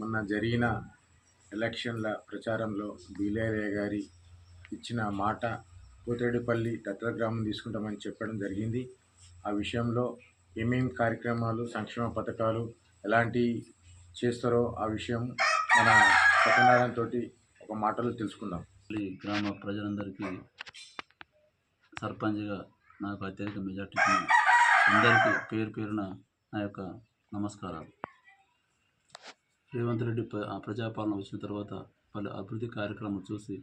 మొన్న జరిగిన ఎలక్షన్ల ప్రచారంలో బీలేరయ్య గారి ఇచ్చిన మాట పోతిరెడ్డిపల్లి దత్తగ్రామం తీసుకుంటామని చెప్పడం జరిగింది. ఆ విషయంలో ఏమేం కార్యక్రమాలు సంక్షేమ పథకాలు ఎలాంటి చేస్తారో ఆ విషయం మన సత్యనారాయణ తోటి ఒక మాటలో తెలుసుకుందాం. ఈ గ్రామ ప్రజలందరికీ సర్పంచ్గా నాకు అత్యధిక మెజార్టీ అందరికీ పేరు పేరున నా యొక్క నమస్కారాలు. రేవంత్ రెడ్డి ప్రజాపాలన వచ్చిన తర్వాత పలు అభివృద్ధి కార్యక్రమాలు చూసి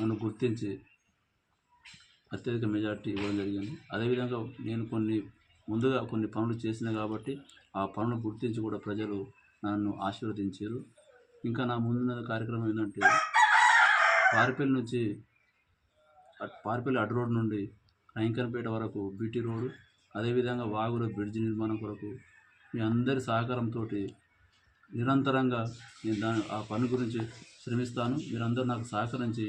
నన్ను గుర్తించి అత్యధిక మెజార్టీ ఇవ్వడం జరిగింది. అదేవిధంగా నేను కొన్ని ముందుగా కొన్ని పనులు చేసిన కాబట్టి ఆ పనులు గుర్తించి కూడా ప్రజలు నన్ను ఆశీర్వదించారు. ఇంకా నా ముందున్న కార్యక్రమం ఏంటంటే పారిపల్లి నుంచి అట్- పారిపల్లి అడ్డు రోడ్ నుండి రైంకన్పేట వరకు బీటీ రోడ్డు అదేవిధంగా వాగులో బ్రిడ్జ్ నిర్మాణం కొరకు మీ అందరి సహకారంతో నిరంతరంగా నేను దాని ఆ పని గురించి శ్రమిస్తాను. మీరందరూ నాకు సహకరించి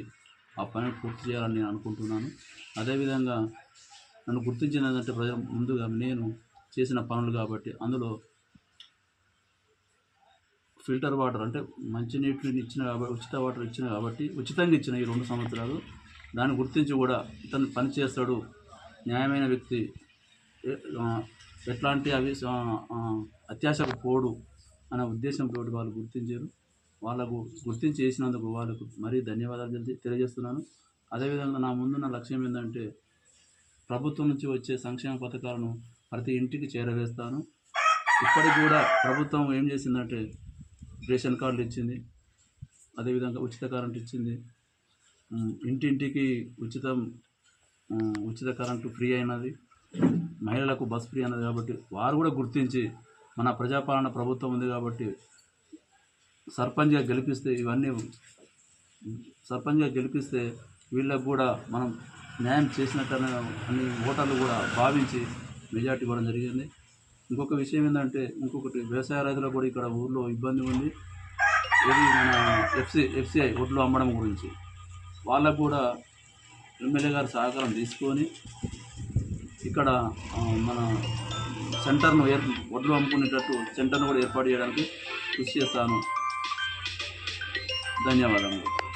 ఆ పని పూర్తి చేయాలని నేను అనుకుంటున్నాను. అదేవిధంగా నన్ను గుర్తించిన ఏంటంటే ప్రజలు ముందుగా నేను చేసిన పనులు కాబట్టి అందులో ఫిల్టర్ వాటర్ అంటే మంచినీటిని ఇచ్చిన కాబట్టి ఉచిత వాటర్ ఇచ్చిన కాబట్టి ఉచితంగా ఇచ్చిన ఈ రెండు సంవత్సరాలు. దాన్ని గుర్తించి కూడా ఇతను పని చేస్తాడు. న్యాయమైన వ్యక్తి ఎట్లాంటి అవి అత్యాశకు పోడు అనే ఉద్దేశంతో వాళ్ళు గుర్తించారు. వాళ్ళకు గుర్తించి చేసినందుకు వాళ్ళకు మరీ ధన్యవాదాలు తెలి- తెలియజేస్తున్నాను. అదేవిధంగా నా ముందున్న లక్ష్యం ఏంటంటే ప్రభుత్వం నుంచి వచ్చే సంక్షేమ పథకాలను ప్రతి ఇంటికి చేరవేస్తాను. ఇప్పటికి కూడా ప్రభుత్వం ఏం చేసిందంటే రేషన్ కార్డులు ఇచ్చింది. అదేవిధంగా ఉచిత కరెంట్ ఇచ్చింది. ఇంటింటికి ఉచితం ఉచిత కరెంటు ఫ్రీ అయినది. మహిళలకు బస్ ఫ్రీ అన్నది కాబట్టి వారు కూడా గుర్తించి మన ప్రజాపాలన ప్రభుత్వం ఉంది కాబట్టి సర్పంచ్గా గెలిపిస్తే ఇవన్నీ సర్పంచ్గా గెలిపిస్తే వీళ్ళకు కూడా మనం న్యాయం చేసినట్టనే అన్ని ఓటర్లు కూడా భావించి మెజార్టీ ఇవ్వడం జరిగింది. ఇంకొక విషయం ఏంటంటే ఇంకొకటి వ్యవసాయ రైతులకు కూడా ఇక్కడ ఊర్లో ఇబ్బంది ఉంది. ఇది మన ఎఫ్సి ఎఫ్సిఐ ఒడ్లు అమ్మడం గురించి. వాళ్ళకు కూడా ఎమ్మెల్యే గారి సహకారం తీసుకొని ఇక్కడ మన సెంటర్ను ఏర్ ఒడ్లు అమ్ముకునేటట్టు సెంటర్ను కూడా ఏర్పాటు చేయడానికి కృషి చేస్తాను. ధన్యవాదాలు